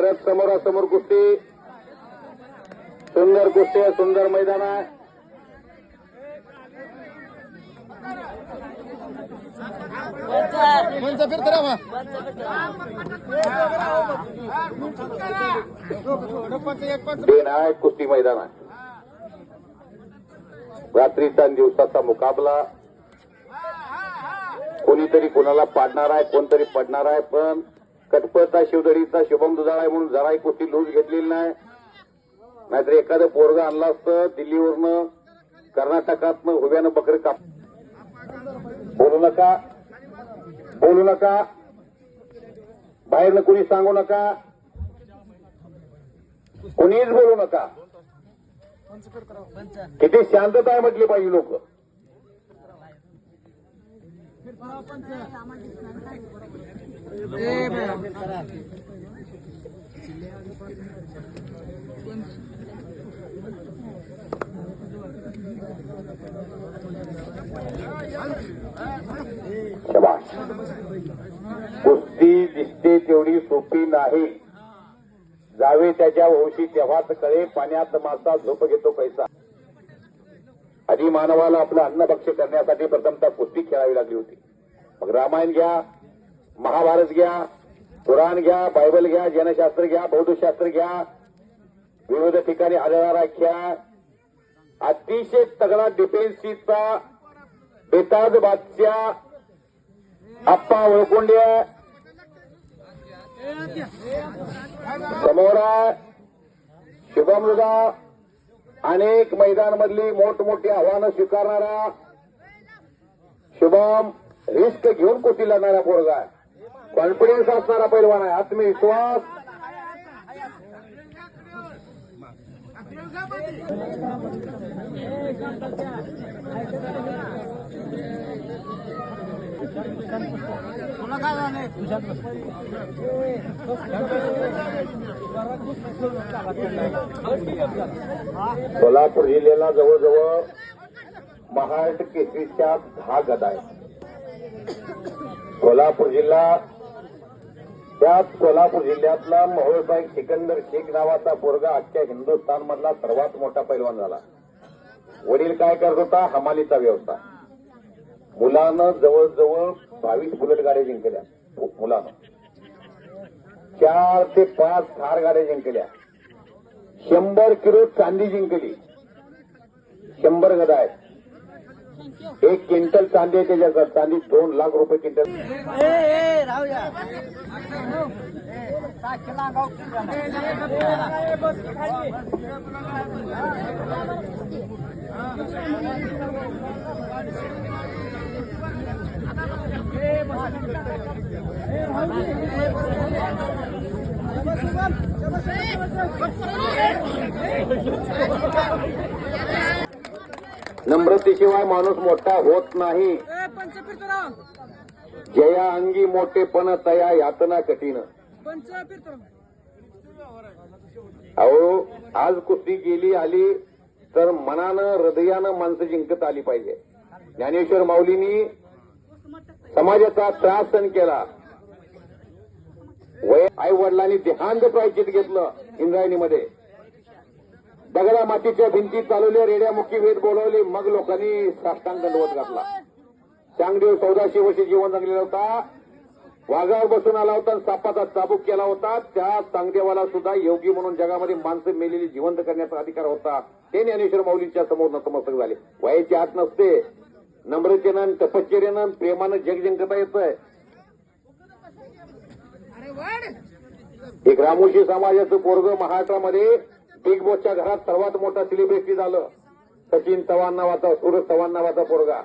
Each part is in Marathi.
खऱ्याच समोरासमोर कुस्ती. सुंदर कुस्ती आहे सुंदर मैदान आहे. कोणचा दिन आहे कुस्ती मैदान आहे. रात्रीचा दिवसाचा मुकाबला. कोणीतरी कोणाला पाडणार आहे कोणतरी पडणार आहे पण कटपळता शिवदरीचा शुभम दुधाळा आहे म्हणून जराही कुस्ती लूज घेतलेली नाही. नाहीतर एखादं पोरगा आणला असतं दिल्लीवरनं कर्नाटकातनं हुव्यानं बकरी काप बोलू नका. बोलू नका. बाहेरनं कुणी सांगू नका. कुणीच बोलू नका. किती शांतता आहे म्हटली पाहिजे लोक. कुस्ती दिसते तेवढी सोपी नाही. जावे त्याच्या वंशी तेव्हाच कळे पाण्यात मासा झोप घेतो पैसा. आधी मानवाला आपलं अन्न भक्ष्य करण्यासाठी प्रथमतः कुस्ती खेळावी लागली होती. मग रामायण घ्या महाभारत घ्या पुराण घ्या बायबल घ्या जनशास्त्र घ्या बौद्धशास्त्र घ्या विविध ठिकाणी आढळणारा घ्या. अतिशय तगडा डिफेन्सीचा बेताज बादशाह आप्पा ओळखोंड्या समोरा शुभमृदा अनेक मैदानमधली मोठमोठी आव्हानं स्वीकारणारा शुभम रिस्क घेऊन कुस्ती लढणारा पोरगा आहे? कॉन्फिडन्स असणारा पैलवान आहे. आत्मविश्वास. सोलापूर जिल्ह्याला जवळजवळ महाराष्ट्र केसरीच्या दहा गदा आहेत. सोलापूर जिल्हा त्यात कोल्हापूर जिल्ह्यातला महोळसाहेब सिकंदर शेख नावाचा पोरगा अख्ख्या हिंदुस्थान मधला सर्वात मोठा पैलवान झाला. वडील काय करत होता? हमालीचा व्यवसाय. मुलानं जवळजवळ बावीस बुलेट गाड्या जिंकल्या. मुलानं. चार ते पाच थार गाड्या जिंकल्या. शंभर किलो चांदी जिंकली. शंभर गदा आहेत. एक क्विंटल चांदी आहे त्याच्याकडे चांदी दोन लाख रुपये क्विंटल नम्रतेशिवाय माणूस मोठा होत नाही. जया अंगी मोठेपण तया यातना कठीण. अहो आज कुस्ती गेली आली तर मनानं हृदयानं माणसं जिंकत आली पाहिजे. ज्ञानेश्वर माऊलींनी समाजाचा त्रास सहन केला. वय आई वडिलांनी देहांत प्रायचित घेतलं इंद्रायणीमध्ये. दगडा मातीच्या भिंती चालवल्या रेड्यामुखी वेद बोलवली मग लोकांनी साष्टांग दंडवत घातला. चांगदेव चौदाशे वर्षी जीवन जगलेला होता. वाघावर बसून आला होता सापाचा चाबूक केला होता. त्या चांगदेवाला सुद्धा योगी म्हणून जगामध्ये माणसं मेलेली जिवंत करण्याचा अधिकार होता. ते ज्ञानेश्वर माऊलींच्या समोर नतमस्तक झाले. वयाची आत नसते. नम्रतेनं तपश्चर्यानं प्रेमानं जग जिंकता येतंय. एक रामोशी समाजाचं पोरग महाराष्ट्रामध्ये बिग बॉसच्या घरात सर्वात मोठा सेलिब्रिटी झालं. सचिन चव्हाण नावाचा सूरज चव्हाण नावाचा पोरगा.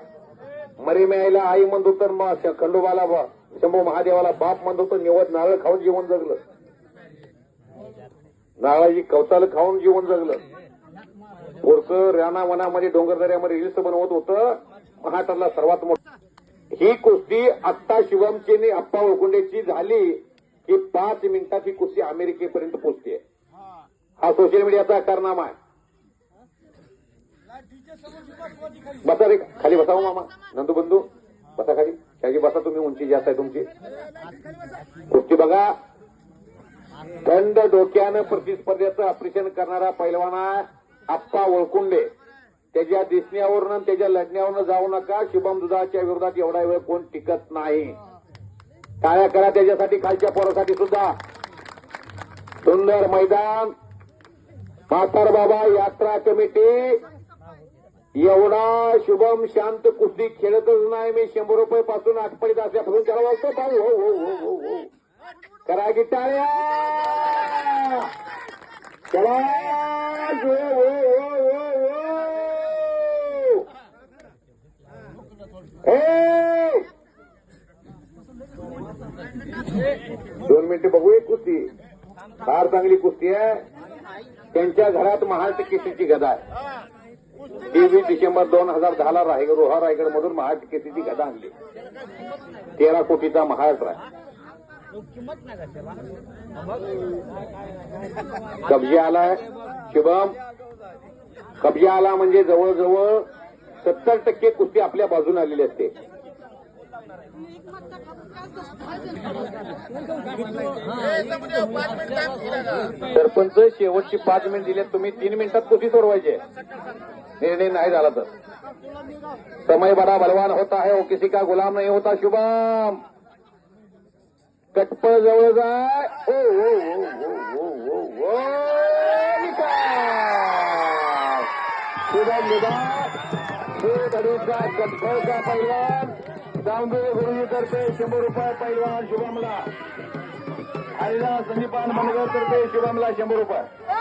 मरी मिळायला आई म्हणत तर मग खंडोबाला शंभू महादेवाला बाप म्हणत होतं निवड नारळ खाऊन जीवन जगलं. नारळाची कवताल खाऊन जीवन जगलं. पोरक राणा वनामध्ये डोंगरदऱ्यामध्ये रिल्स बनवत होतं. महाराष्ट्रातला सर्वात मोठा ही कुस्ती आत्ता शिवमची आणि अप्पा ओळकुंडेची झाली की पाच मिनिटात ही कुस्ती अमेरिकेपर्यंत पोहोचते हा सोशल मीडियाचा कारनामा आहे. बसा रे खाली बसाव हो मामा. नंदू बंधू बसा खाली. शाजी बसा तुम्ही उंची जास्त आहे तुमची. कुस्ती बघा. थंड डोक्यानं प्रतिस्पर्ध्याचं ऑपरेशन करणारा पैलवाना आप्पा ओळकुंडे त्याच्या दिसण्यावरून त्याच्या लढण्यावरून जाऊ नका. शुभम दुधाच्या विरोधात एवढा वेळ कोण टिकत नाही. टाळ्या करा त्याच्यासाठी खालच्या पोरासाठी सुद्धा. सुंदर मैदान. म्हातार बाबा यात्रा कमिटी. एवढा शुभम शांत कुस्ती खेळतच नाही मी. शंभर रुपये पासून आठपडीत असल्यापासून त्याला वाटतो भाऊ हो हो हो हो हो. करा की टाळ्या चला हो हो हो हो. दोन मिनिटं कुस्ती. फार चांगली कुस्ती आहे. त्यांच्या घरात महाराष्ट्र गदा आहे. तेवीस डिसेंबर दोन हजार दहाला रायगड रोहा रायगड मधून महाराष्ट्र केसरीची गदा आणली. तेरा कोटीचा महाराष्ट्र आहे कब्जे आलाय. शुभम कब्जे आला म्हणजे जवळजवळ सत्तर टक्के कुस्ती आपल्या बाजूने आलेली असते. सरपंच शेवटची पाच मिनिट दिले तुम्ही तीन मिनिटात कुस्ती सोडवायचे? निर्णय नाही झाला तर. समय बड़ा बलवान होता है वो किसी का गुलाम नहीं होता शुभम. कटपळ जवळ जाय. ओ ओ ओ ओ ओ ओ ओ निकाल. शुभम निदान धडूचा कटपळचा पैलवान. दामदेव गुरुजी शंभर रुपये पैलवान शुभमला. हरिदास संदीपान मनगर करते शुभमला शंभर रुपये.